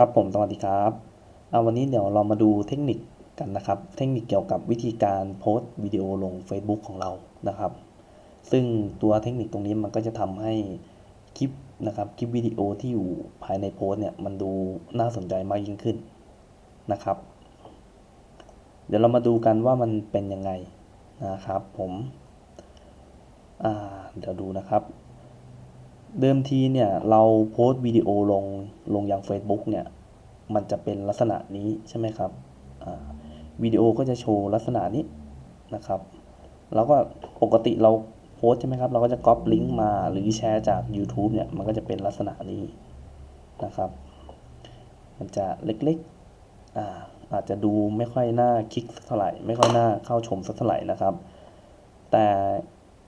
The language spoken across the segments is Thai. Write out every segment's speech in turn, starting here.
ครับผมสวัสดีครับเอาวันนี้เดี๋ยวเรามาดูเทคนิคกันนะครับ เทคนิคเกี่ยวกับวิธีการโพสต์วิดีโอลง Facebook ของเรานะครับ ซึ่งตัวเทคนิคตรงนี้มันก็จะทำให้คลิปนะครับคลิปวิดีโอที่อยู่ภายในโพสต์เนี่ยมันดูน่าสนใจมากยิ่งขึ้นนะครับ เดี๋ยวเรามาดูกันว่ามันเป็นยังไงนะครับผมเดี๋ยวดูนะครับ เดิมทีเนี่ยเราโพสต์วิดีโอลงลงยัง Facebook เนี่ยมันจะเป็นลักษณะนี้ใช่ไหมครับวิดีโอก็จะโชว์ลักษณะนี้นะครับแล้วก็ปกติเราโพสใช่ไหมครับเราก็จะก๊อปลิงก์มาหรือแชร์จาก YouTube เนี่ยมันก็จะเป็นลักษณะนี้นะครับมันจะเล็กๆอ่าอาจจะดูไม่ค่อยน่าคลิกสักเท่าไหร่ไม่ค่อยน่าเข้าชมสักเท่าไหร่นะครับ แต่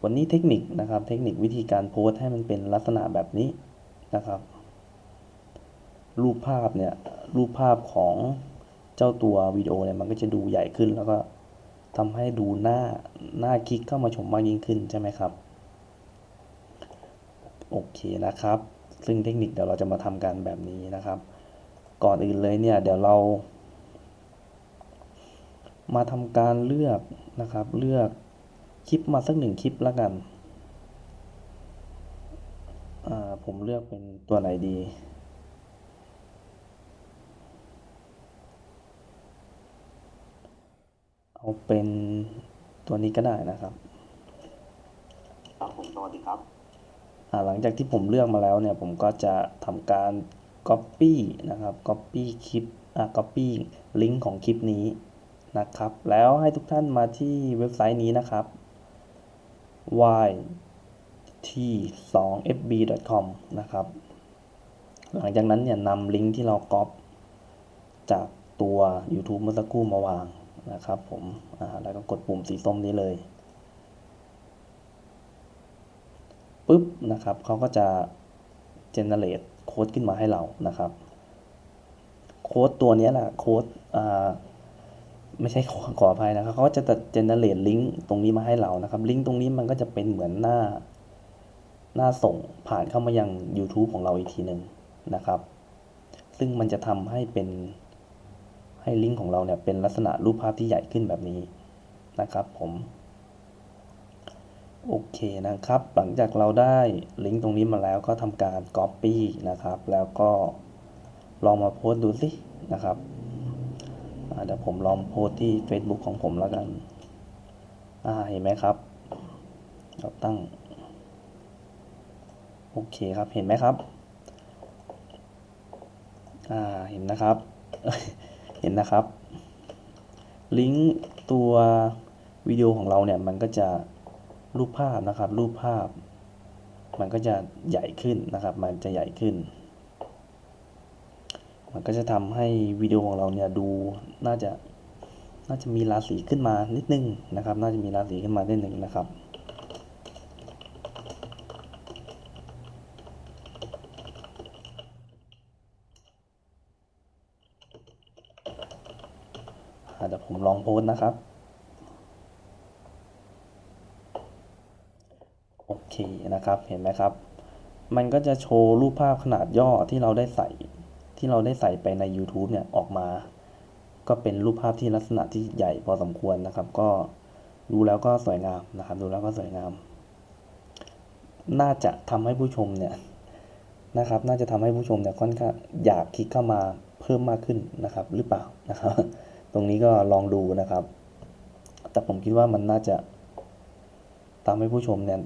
วันนี้เทคนิคนะครับ เทคนิควิธีการโพสต์ให้มันเป็นลักษณะแบบนี้นะครับ รูปภาพเนี่ย รูปภาพของเจ้าตัววิดีโอเนี่ยมันก็จะดูใหญ่ขึ้นแล้วก็ทำให้ดูหน้าหน้าคลิกเข้ามาชมมากยิ่งขึ้นใช่ไหมครับ โอเคนะครับ ซึ่งเทคนิคเดี๋ยวเราจะมาทำกันแบบนี้นะครับ ก่อนอื่นเลยเนี่ย เดี๋ยวเรา มาทำการเลือกนะครับ เลือก คลิปมาสักหนึ่งคลิปแล้วกันอ่าผมเลือกเป็นตัวไหนดี เอาเป็นตัวนี้ก็ได้นะครับครับผมสวัสดีครับอ่าหลังจากที่ผมเลือกมาแล้วเนี่ย ผมก็จะทำการ Copy นะครับ Copy คลิปอ่า Copy ลิงก์ของคลิปนี้นะครับ แล้วให้ทุกท่านมาที่เว็บไซต์นี้นะครับ yt2fb.com นะครับ หลังจากนั้นเนี่ยนำลิงก์ที่เราก๊อปจากตัว YouTube เมื่อสักครู่มาวางนะครับผมแล้วก็กดปุ่มสีส้มนี้เลยปุ๊บนะครับเขาก็จะ generate โค้ดขึ้นมาให้เรานะครับ โค้ดตัวนี้แหละโค้ดอ่า ไม่ใช่ขอขออภัยนะครับเขาก็จะ generate ลิงก์ตรงนี้มาให้เรานะครับลิงก์ตรงนี้มันก็จะเป็นเหมือนหน้า หน้าส่งผ่านเข้ามายัง YouTube ของเราอีกทีหนึ่งนะครับ ซึ่งมันจะทำให้เป็นให้ลิงก์ของเราเนี่ยเป็นลักษณะรูปภาพที่ใหญ่ขึ้นแบบนี้นะครับผมโอเคนะครับ หลังจากเราได้ลิงก์ตรงนี้มาแล้วก็ทำการ Copy นะครับ แล้วก็ลองมาโพสต์ดูสินะครับ เดี๋ยวผมลองโพสที่ Facebook ของผมแล้วกัน อ่าเห็นไหมครับ เราตั้ง โอเคครับ เห็นไหมครับ อ่า เห็นนะครับ เห็นนะครับ ลิงก์ตัววิดีโอของเราเนี่ย มันก็จะรูปภาพนะครับ รูปภาพ มันก็จะใหญ่ขึ้นนะครับ มันจะใหญ่ขึ้น มันก็จะทำให้วิดีโอของเราเนี่ยดูน่าจะน่าจะมีราศีขึ้นมานิดนึงนะครับ น่าจะมีราศีขึ้นมานิดนึงนะครับอาเดี๋ยวผมลองโพสต์นะครับ โอเคนะครับ เห็นไหมครับ มันก็จะโชว์รูปภาพขนาดย่อที่เราได้ใส่ ที่เราได้ใส่ไปใน YouTube เนี่ยออกมา ก็เป็นรูปภาพที่ลักษณะที่ใหญ่พอสมควรนะครับ ก็ดูแล้วก็สวยงามนะครับ ดูแล้วก็สวยงาม น่าจะทำให้ผู้ชมเนี่ยนะครับ น่าจะทำให้ผู้ชมเนี่ยค่อนข้างอยากคลิกเข้ามาเพิ่มมากขึ้นนะครับ หรือเปล่านะครับ ตรงนี้ก็ลองดูนะครับ แต่ผมคิดว่ามันน่าจะทำให้ผู้ชมเนี่ย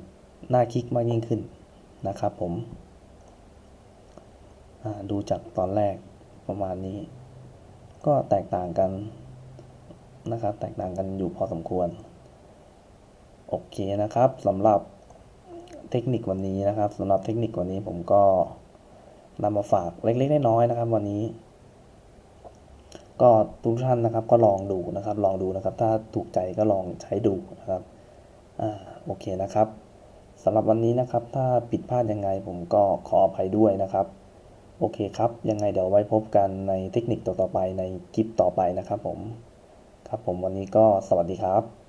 น่าคลิกมากยิ่งขึ้นนะครับผม ดูจากตอนแรกประมาณนี้ ก็แตกต่างกันนะครับ แตกต่างกันอยู่พอสมควร โอเคนะครับสำหรับเทคนิควันนี้นะครับสำหรับเทคนิควันนี้ผมก็นำมาฝากเล็กๆน้อยๆนะครับ วันนี้ ก็ทุกท่านนะครับ ก็ลองดูนะครับ ลองดูนะครับ ถ้าถูกใจก็ลองใช้ดูนะครับอ่าโอเคนะครับสำหรับวันนี้นะครับ ถ้าผิดพลาดยังไงผมก็ขออภัยด้วยนะครับ โอเคครับ ยังไงเดี๋ยวไว้พบกันในเทคนิคต่อๆไปในคลิปต่อไปนะครับผม ครับผมวันนี้ก็สวัสดีครับ